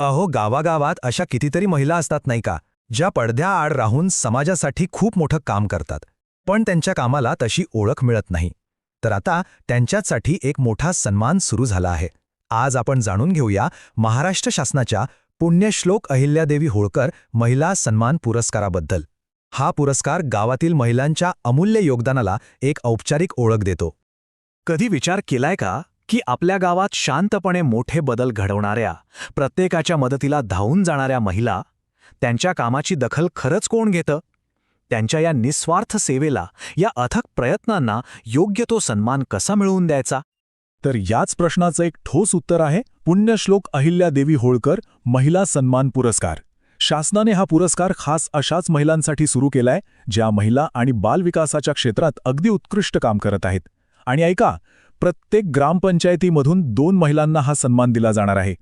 अहो गावागावात अशा कितीतरी महिला असतात नाही का ज्या पडद्याआड राहून समाजासाठी खूप मोठं काम करतात. पण त्यांच्या कामाला तशी ओळख मिळत नाही. तर आता त्यांच्यासाठी एक मोठा सन्मान सुरू झाला आहे. आज आपण जाणून घेऊया महाराष्ट्र शासनाच्या पुण्यश्लोक अहिल्यादेवी होळकर महिला सन्मान पुरस्काराबद्दल. हा पुरस्कार गावातील महिलांच्या अमूल्य योगदानाला एक औपचारिक ओळख देतो. कधी विचार केलाय का? की आपल्या गावात शांतपणे मोठे बदल घडवणाऱ्या प्रत्येकाच्या मदतीला धावून जाणाऱ्या महिला त्यांच्या कामाची दखल खरंच कोण घेतं? त्यांच्या या निस्वार्थ सेवेला या अथक प्रयत्नांना योग्य तो सन्मान कसा मिळवून द्यायचा? तर याच प्रश्नाचं एक ठोस उत्तर आहे पुण्यश्लोक अहिल्यादेवी होळकर महिला सन्मान पुरस्कार. शासनाने हा पुरस्कार खास अशाच महिलांसाठी सुरू केलाय ज्या महिला आणि बालविकासाच्या क्षेत्रात अगदी उत्कृष्ट काम करत आहेत. आणि ऐका प्रत्येक ग्रामपंचायतीमधून दोन महिलांना हा सन्मान दिला जाणार आहे.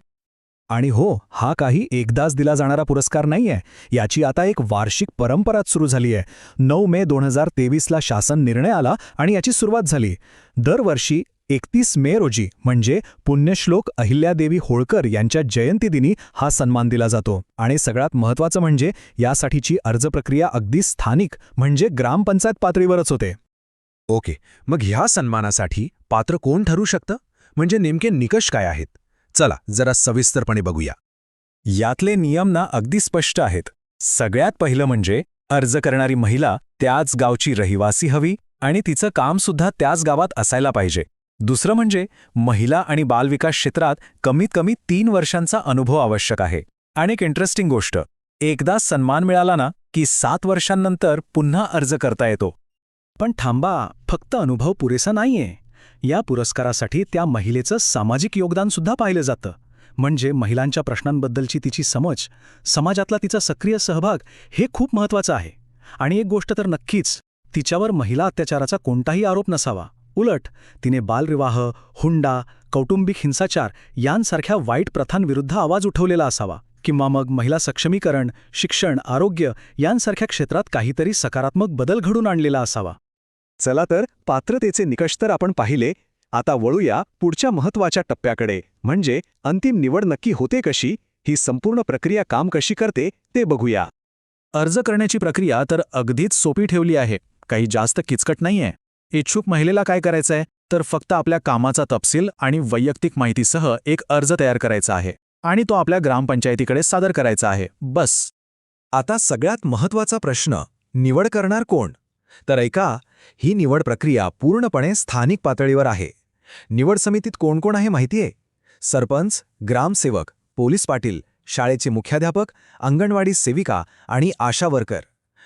आणि हो हा काही एकदाच दिला जाणारा पुरस्कार नाहीये. याची आता एक वार्षिक परंपराच सुरू झाली आहे नऊ मे दोन हजार तेवीसला शासन निर्णय आला आणि याची सुरुवात झाली. दरवर्षी एकतीस मे रोजी म्हणजे पुण्यश्लोक अहिल्यादेवी होळकर यांच्या जयंतीदिनी हा सन्मान दिला जातो. आणि सगळ्यात महत्त्वाचं म्हणजे यासाठीची अर्ज प्रक्रिया अगदी स्थानिक म्हणजे ग्रामपंचायत पातळीवरच होते. ओके मग ह्या सन्मानासाठी पात्र कोण ठरू शकतं? म्हणजे नेमके निकष काय आहेत? चला जरा सविस्तरपणे बघूया. यातले नियम ना अगदी स्पष्ट आहेत. सगळ्यात पहिलं म्हणजे अर्ज करणारी महिला त्याच गावची रहिवासी हवी आणि तिचं कामसुद्धा त्याच गावात असायला पाहिजे. दुसरं म्हणजे महिला आणि बालविकास क्षेत्रात कमीत कमी तीन वर्षांचा अनुभव आवश्यक आहे. आणि एक इंटरेस्टिंग गोष्ट एकदा सन्मान मिळाला ना की सात वर्षांनंतर पुन्हा अर्ज करता येतो. पण थांबा फक्त अनुभव पुरेसा नाहीये. या पुरस्कारासाठी त्या महिलेचं सामाजिक योगदान सुद्धा पाहिलं जातं. म्हणजे महिलांच्या प्रश्नांबद्दलची तिची समज समाजातला तिचा सक्रिय सहभाग हे खूप महत्वाचं आहे. आणि एक गोष्ट तर नक्कीच तिच्यावर महिला अत्याचाराचा कोणताही आरोप नसावा. उलट तिने बालविवाह हुंडा कौटुंबिक हिंसाचार यांसारख्या वाईट प्रथांविरुद्ध आवाज उठवलेला असावा. किंवा मग महिला सक्षमीकरण शिक्षण आरोग्य यांसारख्या क्षेत्रात काहीतरी सकारात्मक बदल घडून आणलेला असावा. चला तर पात्रतेचे निकष तर आपण पाहिले. आता वळूया पुढच्या महत्त्वाच्या टप्प्याकडे. म्हणजे अंतिम निवड नक्की होते कशी? ही संपूर्ण प्रक्रिया काम कशी करते ते बघूया. अर्ज करण्याची प्रक्रिया तर अगदीच सोपी ठेवली आहे. काही जास्त किचकट नाहीये. इच्छुक महिलेला काय करायचंय? तर फक्त आपल्या कामाचा तपशील आणि वैयक्तिक माहितीसह एक अर्ज तयार करायचा आहे. आणि तो आपल्या ग्रामपंचायतीकडे सादर करायचा आहे. बस. आता सगळ्यात महत्त्वाचा प्रश्न. निवड करणार कोण? तर ऐका ही निवड प्रक्रिया पूर्णपणे स्थानिक पातळीवर आहे. निवड समितीत कोण कोण आहे माहितीये? सरपंच ग्रामसेवक पोलीस पाटील शाळेचे मुख्याध्यापक अंगणवाडी सेविका आणि आशा वर्कर.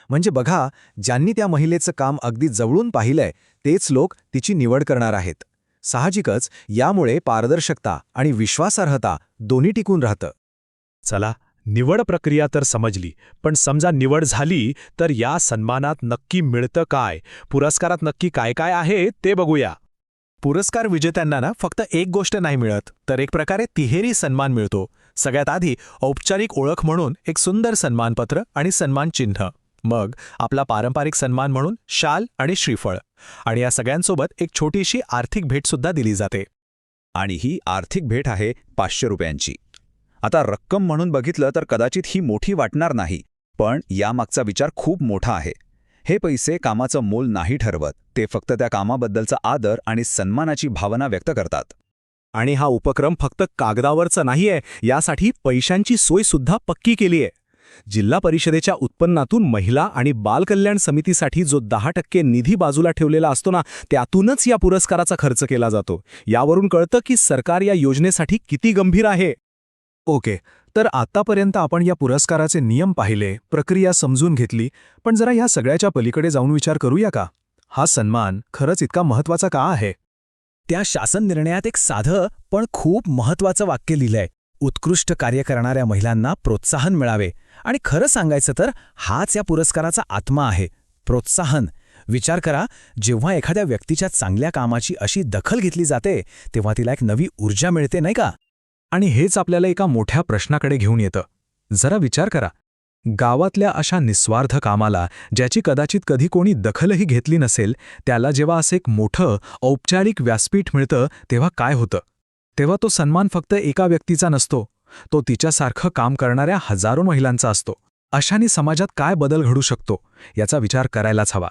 म्हणजे बघा ज्यांनी त्या महिलेचं काम अगदी जवळून पाहिलंय तेच लोक तिची निवड करणार आहेत. साहजिकच यामुळे पारदर्शकता आणि विश्वासार्हता दोन्ही टिकून राहतं. चला निवड प्रक्रिया तर समजली पण समजा निवड झाली तर या सन्मानात नक्की मिळतं काय? पुरस्कारात नक्की काय काय आहे ते बघूया. पुरस्कार विजेत्यांना ना फक्त एक गोष्ट नाही मिळत तर एक प्रकारे तिहेरी सन्मान मिळतो. सगळ्यात आधी औपचारिक ओळख म्हणून एक सुंदर सन्मानपत्र आणि सन्मान चिन्ह मग आपला पारंपरिक सन्मान म्हणून शाल आणि श्रीफळ. आणि या सगळ्यांसोबत एक छोटीशी आर्थिक भेटसुद्धा दिली जाते. आणि ही आर्थिक भेट आहे पाचशे रुपयांची. आता रक्कम म्हणून बघितलं तर कदाचित ही मोठी वाटणार नाही पण यामागचा विचार खूप मोठा आहे. हे पैसे कामाचं मोल नाही ठरवत ते फक्त त्या कामाबद्दलचा आदर आणि सन्मानाची भावना व्यक्त करतात. आणि हा उपक्रम फक्त कागदावरचा नाहीये यासाठी पैशांची सोय सुद्धा पक्की केलीय. जिल्हा परिषदेच्या उत्पन्नातून महिला आणि बालकल्याण समितीसाठी जो दहा टक्के निधी बाजूला ठेवलेला असतो ना त्यातूनच या पुरस्काराचा खर्च केला जातो. यावरून कळतं की सरकार या योजनेसाठी किती गंभीर आहे. ओके तर आतापर्यंत आपण या पुरस्काराचे नियम पाहिले प्रक्रिया समजून घेतली पण जरा ह्या सगळ्याच्या पलीकडे जाऊन विचार करूया का? हा सन्मान खरंच इतका महत्त्वाचा का आहे? त्या शासन निर्णयात एक साधं पण खूप महत्वाचं वाक्य लिहिलंय. उत्कृष्ट कार्य करणाऱ्या महिलांना प्रोत्साहन मिळावे. आणि खरं सांगायचं तर हाच या पुरस्काराचा आत्मा आहे. प्रोत्साहन. विचार करा जेव्हा एखाद्या व्यक्तीच्या चांगल्या कामाची अशी दखल घेतली जाते तेव्हा तिला एक नवी ऊर्जा मिळते नाही का? आणि हेच आपल्याला एका मोठ्या प्रश्नाकडे घेऊन येतं. जरा विचार करा. गावातल्या अशा निस्वार्थ कामाला ज्याची कदाचित कधी कोणी दखलही घेतली नसेल त्याला जेव्हा असं एक मोठं औपचारिक व्यासपीठ मिळतं तेव्हा काय होतं? तेव्हा तो सन्मान फक्त एका व्यक्तीचा नसतो. तो तिच्यासारखं काम करणाऱ्या हजारो महिलांचा असतो. अशाने समाजात काय बदल घडू शकतो? याचा विचार करायलाच हवा.